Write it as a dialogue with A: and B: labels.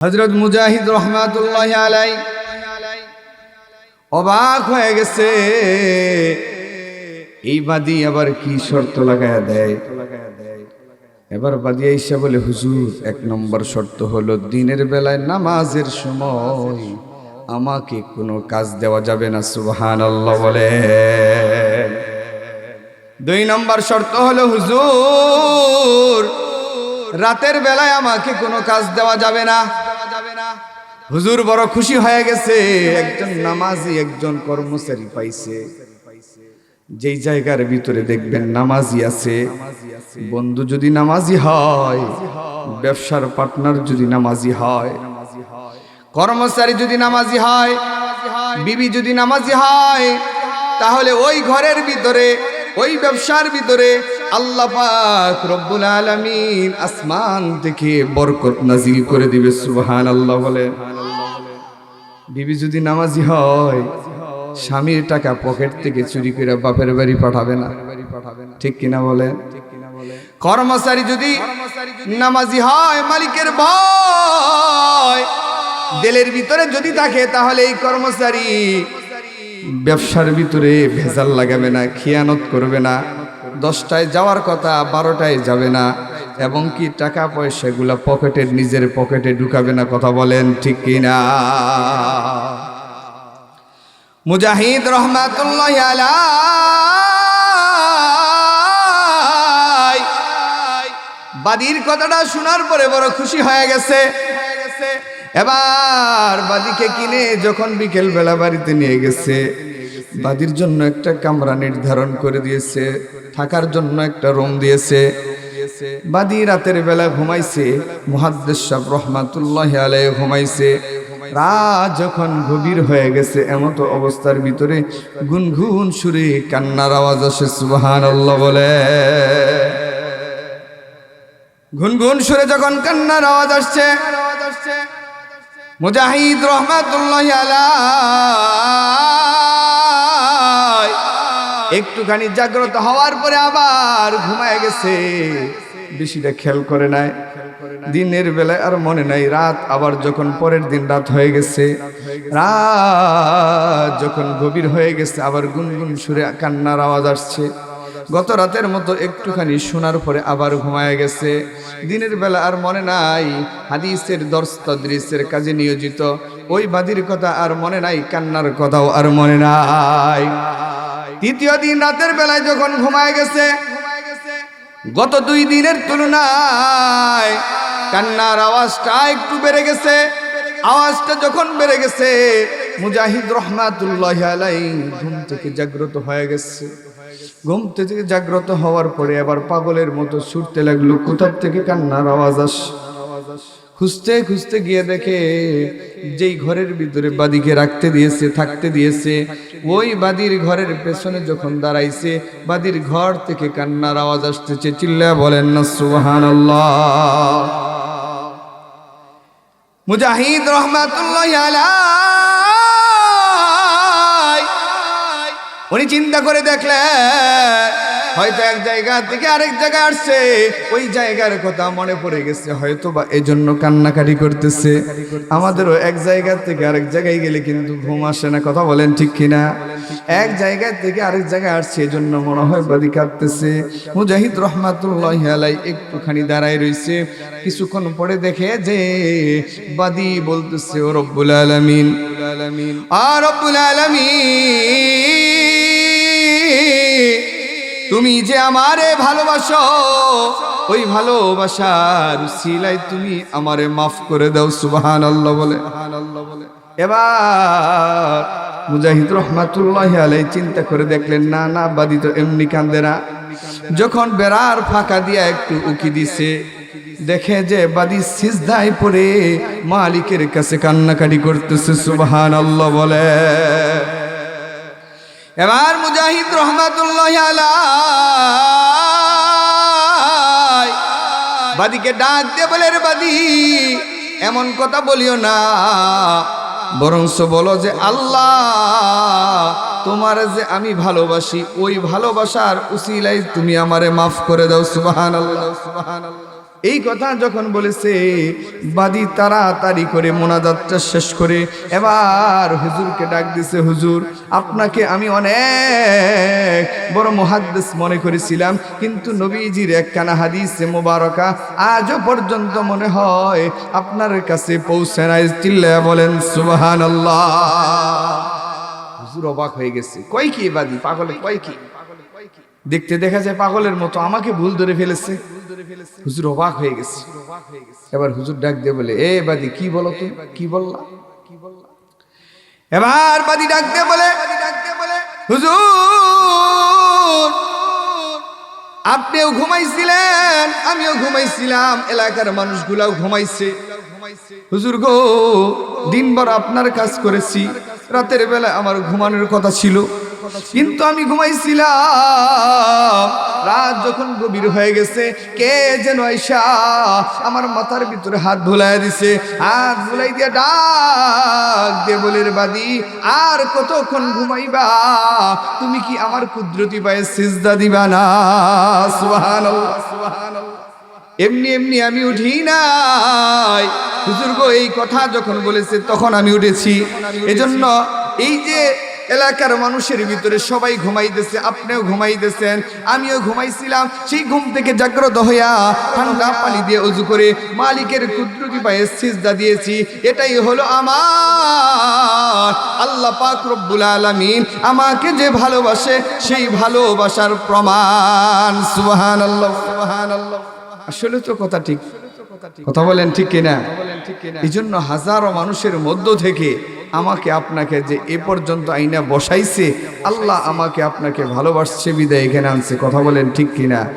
A: হজরত মুজাহিদ রহমাতুল্লাহ আলাই অবাক হয়ে গেছে। এই বাদি আবার কি শর্ত লাগায় দেয়? এবার বাদি আইসা বলে, হুজুর, এক নম্বর শর্ত হলো দিনের বেলায় নামাজের সময় আমাকে কোনো কাজ দেওয়া যাবে না সুবহান আল্লাহ বলে। দুই নম্বর শর্ত হলো, হুজুর রাতের বেলায় আমাকে কোনো কাজ দেওয়া যাবে না। হুজুর বড় খুশি হয়ে গেছে। একজন নামাজি, একজন কর্মচারী পাইছে। যেই জায়গার ভিতরে দেখবেন নামাজি আছে। বন্ধু যদি নামাজি হয়, ব্যবসার পার্টনার যদি নামাজি হয়, কর্মচারী যদি নামাজি হয়, বিবি যদি নামাজি হয়, তাহলে ওই ঘরের ভিতরে ওই ব্যবসার ভিতরে আল্লাহ পাক রব্বুল আলামিন আসমান থেকে বরকত নাজিল করে দিবে সুবহান আল্লাহ বলে। বিবি যদি নামাজি হয়, স্বামীর টাকা পকেট থেকে চুরি করে বাপের বাড়ি পাঠাবে না। ঠিক কিনা বলে? কর্মচারী যদি নামাজি হয়, মালিকের ভয়, দিলের ভিতরে যদি থাকে, তাহলে এই কর্মচারী ব্যবসার ভিতরে ভেজাল লাগাবে না, খিয়ানত করবে না, দশটায় যাওয়ার কথা বারোটায় যাবে না, এবং কি টাকা পয়সাগুলা পকেটের নিজের পকেটে ঢুকাবে না কথা বলেন ঠিক কিনা মুজাহিদ রহমাতুল্লাহ বাদির কথাটা শোনার পরে বড় খুশি হয়ে গেছে। এবার বাদিকে কিনে যখন বিকেল বেলা বাড়িতে নিয়ে গেছে, বাদির জন্য একটা কামরা নির্ধারণ করে দিয়েছে, থাকার জন্য একটা রুম দিয়েছে। বাদি রাতের বেলা ঘুমাইছে মুহাদ্দেশ রহমাতুল্লাহ আলাই ঘুমাইছে। রাত যখন গভীর হয়ে গেছে, এমত অবস্থার ভিতরে গুনগুন সুরে কান্নার আওয়াজ আসে সুবাহান বলে। গুনগুন সুরে যখন কান্নার আওয়াজ আসছে মুজাহিদ রহমাতুল্লাহ আলাই একটুখানি জাগ্রত হওয়ার পরে আবার ঘুমায় গেছে। বেশিটা খেয়াল করে নাই। দিনের বেলায় আর মনে নাই। রাত আবার যখন পরের দিন রাত হয়ে গেছে। রাত যখন গভীর হয়ে গেছে, আবার গুনগুন সুরে কান্নার আওয়াজ আসছে। গত রাতের মতো একটুখানি শোনার পরে আবার ঘুমায় গেছে। দিনের বেলা আর মনে নাই, হাদিসের দর্শতদৃশ্যের কাজে নিয়োজিত। ওই বাদির কথা আর মনে নাই, কান্নার কথাও আর মনে নাই। তৃতীয় দিন রাতের বেলায় যখন ঘুমায় গেছে, গত দুই দিনের তুলনায় কান্নার আওয়াজটা একটু বেড়ে গেছে। আওয়াজটা যখন বেড়ে গেছে, মুজাহিদ রহমাতুল্লাহ আলাই ঘুম থেকে জাগ্রত হয়ে গেছে। ঘুম থেকে জাগ্রত হওয়ার পরে আবার পাগলের মতো ছুটতে লাগল। কোথার থেকে কান্নার আওয়াজ আস? খুঁজতে খুঁজতে গিয়ে দেখে যেই ঘরের ভিতরে বাদিকে রাখতে দিয়েছে, থাকতে দিয়েছে। ওই বাদির ঘরের পেছনে যখন দাঁড়াইছে, বাদির ঘর থেকে কান্নার আওয়াজ আসতেছে। চিল্লা বলেন না সুবাহান মুজাহিদ রহমাতুল্লাহ উনি চিন্তা করে দেখলেন, হয়তো এক জায়গা থেকে আরেক জায়গায় আসছে। ওই জায়গার কথা মনে পড়ে গেছে হয়তো বা এই জন্য কান্নাকাটি করতেছে। আমাদেরও এক জায়গা থেকে আরেক জায়গায় গেলে কিন্তু ঘুম আসে না, কথা বলেন ঠিক কিনা? এক জায়গা থেকে আরেক জায়গায় আসছে এই জন্য মনে হয় বাদি কাঁদতেছে। মুজাহিদ রহমাতুল্লাহ আলাই একটুখানি দাঁড়ায় রয়েছে কিছুক্ষণ পরে দেখে যে বাদি বলতেছে, ও রব্বুল আলমিন। আর রব্বুল আলমিন। তুমি যে আমারে ভালোবাসো, ওই ভালোবাসার সিলাই তুমি আমারে মাফ করে দাও সুবাহান আল্লাহ বলে। এবার মুজাহিদ রহমাতুল্লাহ আলাই চিন্তা করে দেখলেন, না না, বাদি তো এমনি কান্দে না। যখন বেড়ার ফাঁকা দিয়া একটু উকি দিছে, দেখে যে বাদি সিজদায় পড়ে মালিকের কাছে কান্নাকাটি করতেছে সুবাহান আল্লাহ বলে। এবার মুজাহিদ রহমাতুল্লাহ আলাই। বাদিকে ডাক দিয়ে বলে, রে বাদি, এমন কথা বলিও না। বরংস বলো যে আল্লাহ, তোমার যে আমি ভালোবাসি, ওই ভালোবাসার উসিলাই তুমি আমারে মাফ করে দাও সুবাহান আল্লাহ সুবাহান আল্লাহ এই কথা যখন বলেছে, বাদী তাড়াতাড়ি করে মোনাজাতটা শেষ করে, এবার হুজুরকে ডাক দিছে, হুজুর, আপনাকে আমি অনেক বড় মহাদ্দেশ মনে করেছিলাম, কিন্তু নবীজির একখানা হাদিসে মোবারকা আজও পর্যন্ত মনে হয় আপনার কাছে পৌঁছে নাই। চিল্লা বলেন সুবাহান হুজুর অবাক হয়ে গেছে। কয় কি বাদী? পাগলে কয় কি? দেখতে দেখা যায় পাগলের মতো আমাকে ভুল ধরে ফেলেছে। হুজুর অবাক হয়ে গেছে। এবার হুজুর ডাক দিয়ে বলে এ বাদি কি বলো তুই কি বললা? এবার বাদি ডাক দিয়ে বলে হুজুর আপনিও ঘুমাইছিলেন আমিও ঘুমাইছিলাম এলাকার মানুষগুলাও ঘুমাইছে। হুজুর গো দিনভর আপনার কাজ করেছি রাতের বেলা আমার ঘুমানোর কথা ছিল। কিন্তু আমি ঘুমাইছিলাম। রাত যখন গভীর হয়ে গেছে, কে যেন আইসা আমার মাথার ভিতরে হাত ভুলাই দিছে। হাত ভুলাই দিয়ে ডাক দিয়ে বলে রে বাদি, আর কতক্ষণ ঘুমাইবা? তুমি কি আমার কুদরতি পায়ে সিজদা দিবা না? সুবহানাল্লাহ সুবহানাল্লাহ। এমনি এমনি আমি উঠি নাই। হুজুর গো, এই কথা যখন বলেছে, তখন আমি উঠেছি। এজন্য এই যে এলাকার মানুষের ভিতরে সবাই ঘুমাইতেছে আপনিও ঘুমাইতেছেন আমিও ঘুমাইছিলাম সেই ঘুম থেকে জাগ্রত হইয়া ঠান্ডা পানি দিয়ে উজু করে মালিকের কুদরতি পায়ে সিজদা দিয়েছি। এটাই হলো আমার। আল্লাহ পাক রব্বুল আলামিন আমাকে যে ভালোবাসে সেই ভালোবাসার প্রমাণ। সুবহানাল্লাহ সুবহানাল্লাহ। আসলে তো কথা ঠিক। কথা বলেন ঠিক কিনা? এই জন্য হাজারো মানুষের মধ্য থেকে আমাকে আপনাকে যে এ পর্যন্ত আইনা বসাইছে, আল্লাহ আমাকে আপনাকে ভালোবাসছে, বিদায় এখানে আনছে। কথা বলেন ঠিক কিনা?